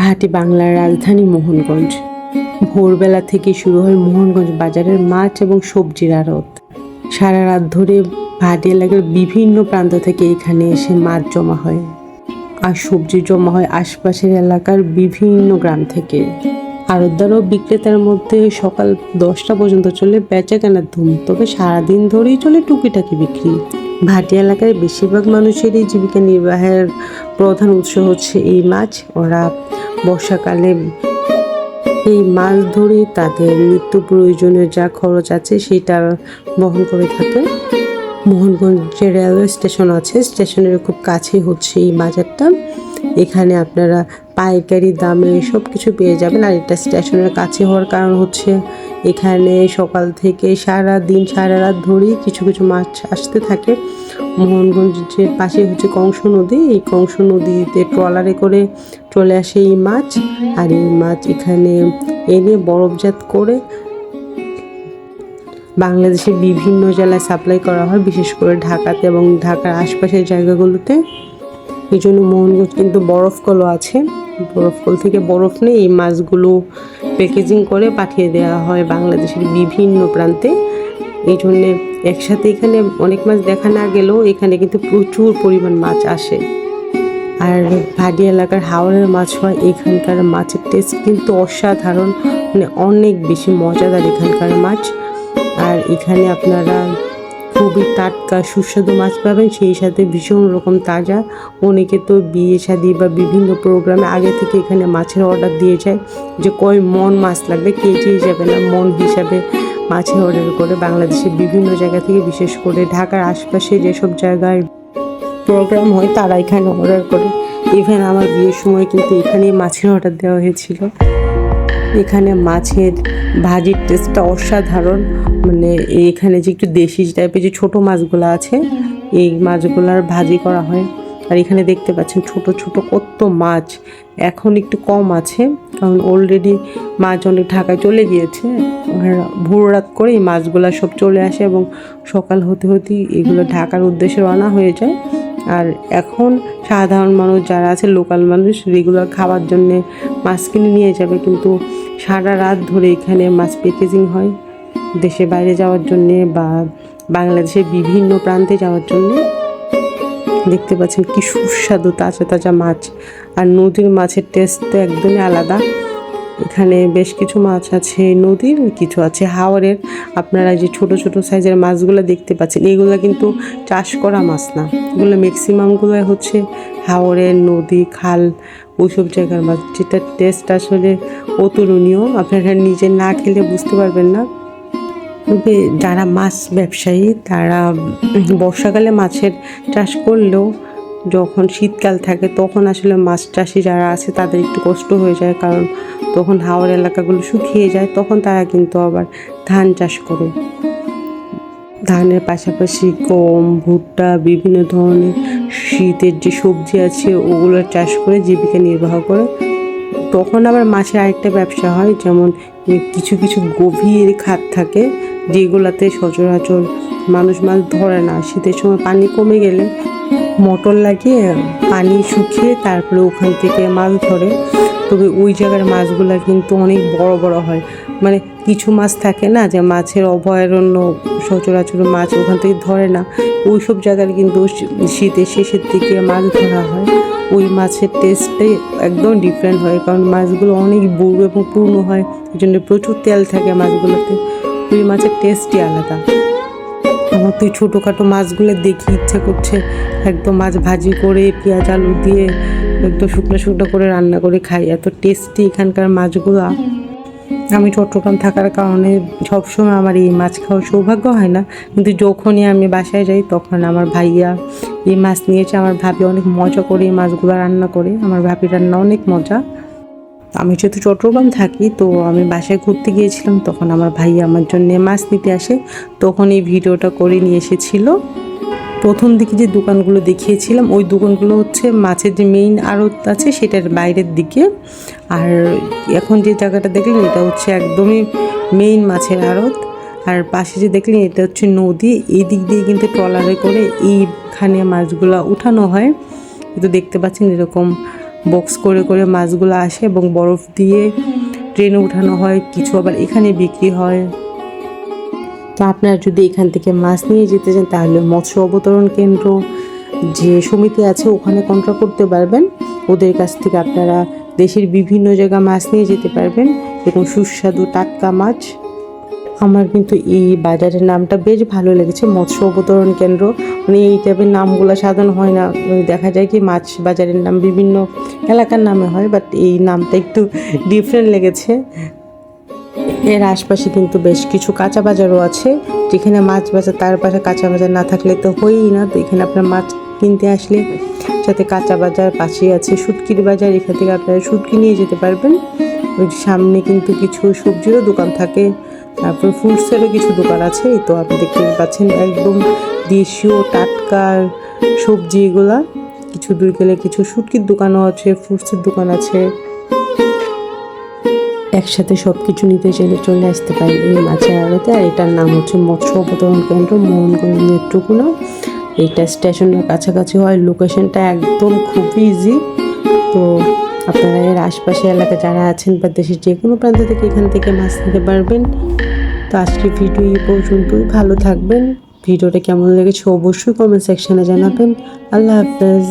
ভাটি বাংলার রাজধানী মোহনগঞ্জ। ভোরবেলা থেকে শুরু হয় মোহনগঞ্জ বাজারের মাছ এবং সবজির আড়ত। সারা রাত ধরে ভাটি এলাকার বিভিন্ন প্রান্ত থেকে এখানে এসে মাছ জমা হয় আর সবজি জমা হয় আশপাশের এলাকার বিভিন্ন গ্রাম থেকে। আড়তদার ও বিক্রেতার মধ্যে সকাল দশটা পর্যন্ত চলে বেচা কেনার ধুম, তবে সারাদিন ধরেই চলে টুকিটাকি বিক্রি। ভাটি এলাকার বেশিরভাগ মানুষেরই জীবিকা নির্বাহের প্রধান উৎস হচ্ছে এই মাছ। ওরা বর্ষাকালে এই মাছ ধরে তাদের নিত্য প্রয়োজনীয় যা খরচ আছে সেটা বহন করে থাকে। মোহনগঞ্জ যে রেলওয়ে স্টেশন আছে। স্টেশনের খুব কাছেই হচ্ছে এই বাজারটা। এখানে আপনারা পাইকারি দামে সব কিছু পেয়ে যাবেন। আর এটা স্টেশনের কাছে হওয়ার কারণ হচ্ছে এখানে সকাল থেকে সারা দিন সারা রাত ধরেই কিছু কিছু মাছ আসতে থাকে। মোহনগঞ্জের পাশে হচ্ছে কংস নদী, এই কংস নদীতে ট্রলারে করে চলে আসে এই মাছ। আর এই মাছ এখানে এনে বরফজাত করে বাংলাদেশের বিভিন্ন জেলায় সাপ্লাই করা হয়, বিশেষ করে ঢাকাতে এবং ঢাকার আশপাশের জায়গাগুলোতে। এই জন্য মোহনগঞ্জ কিন্তু বরফকলও আছে। বরফকল থেকে বরফ নিয়ে এই মাছগুলো প্যাকেজিং করে পাঠিয়ে দেওয়া হয় বাংলাদেশের বিভিন্ন প্রান্তে। এই জন্যে একসাথে এখানে অনেক মাছ দেখা না গেলেও এখানে কিন্তু প্রচুর পরিমাণ মাছ আসে। আর ভাডি এলাকার হাওড়ের মাছ হয়, এখানকার মাছের টেস্ট কিন্তু অসাধারণ মানে অনেক বেশি মজাদার এখানকার মাছ। আর এখানে আপনারা খুবই টাটকা, সুস্বাদু মাছ পাবেন, সেই সাথে ভীষণ রকম তাজা। অনেকে তো বিয়ে শাদি বা বিভিন্ন প্রোগ্রামে আগে থেকে এখানে মাছের অর্ডার দিয়ে যায় যে কয় মন মাছ লাগবে, কেজি হিসাবে না, মন হিসাবে মাছের অর্ডার করে বাংলাদেশের বিভিন্ন জায়গা থেকে, বিশেষ করে ঢাকার আশপাশে যেসব জায়গায় প্রোগ্রাম হয়, তারা এখানে অর্ডার করে। ইভেন আমার বিয়ের সময় কিন্তু এখানেই মাছের অর্ডার দেওয়া হয়েছিল। এখানে মাছের ভাজির টেস্টটা অসাধারণ। মানে এখানে যে একটু দেশি টাইপের যে ছোটো মাছগুলো আছে, এই মাছগুলার ভাজি করা হয়। আর এখানে দেখতে পাচ্ছেন ছোট ছোট কত মাছ। এখন একটু কম আছে, কারণ অলরেডি মাছ অনেক ঢাকায় চলে গিয়েছে। ভোর রাত করে এই মাছগুলো সব চলে আসে এবং সকাল হতে হতেই এগুলো ঢাকার উদ্দেশ্যে রানা হয়ে যায়। আর এখন সাধারণ মানুষ যারা আছে লোকাল মানুষ রেগুলার খাওয়ার জন্যে মাছ কিনে নিয়ে যাবে। কিন্তু সারা রাত ধরে এখানে মাছ প্যাকেজিং হয় দেশে বাইরে যাওয়ার জন্যে বা বাংলাদেশের বিভিন্ন প্রান্তে যাওয়ার জন্যে। দেখতে পাচ্ছেন কি সুস্বাদু তাজা তাজা মাছ। আর নদীর মাছের টেস্ট তো একদমই আলাদা। এখানে বেশ কিছু মাছ আছে নদীর, কিছু আছে হাওরের। আপনারা যে ছোট ছোট সাইজের মাছগুলো দেখতে পাচ্ছেন, এগুলো কিন্তু চাষ করা মাছ না। এগুলো ম্যাক্সিমামগুলো হচ্ছে হাওরের, নদী, খাল, ওইসব জায়গার মাছ। যেটা টেস্ট আসলে অতুলনীয়, আপনারা নিজে না খেলে বুঝতে পারবেন না। যারা মাছ ব্যবসায়ী, তারা বর্ষাকালে মাছের চাষ করলেও যখন শীতকাল থাকে তখন আসলে মাছ চাষি যারা আছে তাদের একটু কষ্ট হয়ে যায়। কারণ তখন হাওড় এলাকাগুলো শুকিয়ে যায়, তখন তারা কিন্তু আবার ধান চাষ করে। ধানের পাশাপাশি গম, ভুট্টা, বিভিন্ন ধরনের শীতের যে সবজি আছে ওগুলো চাষ করে জীবিকা নির্বাহ করে। তখন আবার মাছের আরেকটা ব্যবসা হয়, যেমন কিছু কিছু গভীর খাত থাকে যেগুলাতে সচরাচর মানুষ মাছ ধরে না। শীতের সময় পানি কমে গেলে মোটর লাগিয়ে পানি শুকিয়ে তারপরে ওখান থেকে মাছ ধরে। তবে ওই জায়গার মাছগুলো কিন্তু অনেক বড় বড় হয়। মানে কিছু মাছ থাকে না যে মাছের অভয়ারণ্য সচরাচর মাছ ওখান থেকে ধরে না। ওই সব জায়গার কিন্তু শীতের শেষের দিকে মাছ ধরা হয়। ওই মাছের টেস্টটাই একদম ডিফারেন্ট হয়। কারণ মাছগুলো অনেক বড় এবং পূর্ণ হয়। এই জন্য প্রচুর তেল থাকে মাছগুলোতে। ওই মাছের টেস্টই আলাদা। আমার তো ছোটোখাটো মাছগুলো দেখি ইচ্ছে করছে একদম মাছ ভাজি করে, পেঁয়াজ, আলু দিয়ে একদম শুকনো শুকনো করে রান্না করে খাই। এত টেস্টি এখানকার মাছগুলো। আমি চট্টগ্রাম থাকার কারণে সবসময় আমার এই মাছ খাওয়ার সৌভাগ্য হয় না। কিন্তু যখনই আমি বাসায় যাই, তখন আমার ভাইয়া এই মাছ নিয়েছে আমার ভাবি অনেক মজা করে এই মাছগুলো রান্না করে। আমার ভাবি রান্না অনেক মজা। আমি যেহেতু চট্টগ্রাম থাকি, তো আমি বাসায় ঘুরতে গিয়েছিলাম, তখন আমার ভাই আমার জন্য মাছ নিতে আসে। তখন এই ভিডিওটা করে নিয়ে এসেছিল। প্রথম দিকে যে দোকানগুলো দেখিয়েছিলাম, ওই দোকানগুলো হচ্ছে মাছের যে মেইন আড়ত আছে, সেটার বাইরের দিকে। আর এখন যে জায়গাটা দেখলেন, এটা হচ্ছে একদমই মেইন মাছের আড়ত। আর পাশে যে দেখলেন, এটা হচ্ছে নদী। এই দিক দিয়ে কিন্তু ট্রলারে করে এইখানে মাছগুলো উঠানো হয়। কিন্তু দেখতে পাচ্ছেন এরকম বক্স করে করে মাছগুলো আসে এবং বরফ দিয়ে ট্রেনে উঠানো হয়, কিছু আবার এখানে বিক্রি হয়। তো আপনারা যদি এখান থেকে মাছ নিয়ে যেতে চান, তাহলে মৎস্য অবতরণ কেন্দ্র যে সমিতি আছে, ওখানে কন্ট্রাক্ট করতে পারবেন। ওদের কাছ থেকে আপনারা দেশের বিভিন্ন জায়গা মাছ নিয়ে যেতে পারবেন এবং সুস্বাদু টাটকা মাছ। আমার কিন্তু এই বাজারের নামটা বেশ ভালো লেগেছে, মৎস্য অবতরণ কেন্দ্র। মানে এই টাইপের নামগুলো সাধারণ হয় না। দেখা যায় কি মাছ বাজারের নাম বিভিন্ন এলাকার নামে হয় বাট এই নামটা একটু ডিফারেন্ট লেগেছে। এর আশপাশে কিন্তু বেশ কিছু কাঁচা বাজারও আছে, যেখানে মাছ বাজার তার পাশে কাঁচা বাজার না থাকলে তো হয়ই না। তো এখানে আপনার মাছ কিনতে আসলে সাথে কাঁচা বাজার, পাশেই আছে সুটকির বাজার, এখান থেকে আপনারা সুটকি নিয়ে যেতে পারবেন। সামনে কিন্তু কিছু সবজিরও দোকান থাকে। তারপর ফ্রুটসেরও কিছু দোকান আছে, এই তো আপনি দেখতে পাচ্ছেন একদম দেশীয় টাটকা সবজি এগুলা। কিছু দূর গেলে কিছু শুটকির দোকানও আছে ফ্রুটসের দোকান আছে। একসাথে সব কিছু নিতে চাইলে চলে আসতে পারেন এই মাছের আড়তে। আর এটার নাম হচ্ছে মৎস্য অবতরণ কেন্দ্র মোহনগঞ্জ নেত্রকোনা। এইটা স্টেশনের কাছাকাছি হয় লোকেশনটা একদম খুবই ইজি তো আপনারা এর আশপাশে এলাকা যারা আছেন বা দেশের যে কোনো প্রান্ত থেকে এখান থেকে মাছ নিতে পারবেন। তো আজকে ভিডিও এই পর্যন্তই। ভালো থাকবেন। ভিডিওটা কেমন লেগেছে অবশ্যই কমেন্ট সেকশানে জানাবেন। আল্লাহ হাফেজ।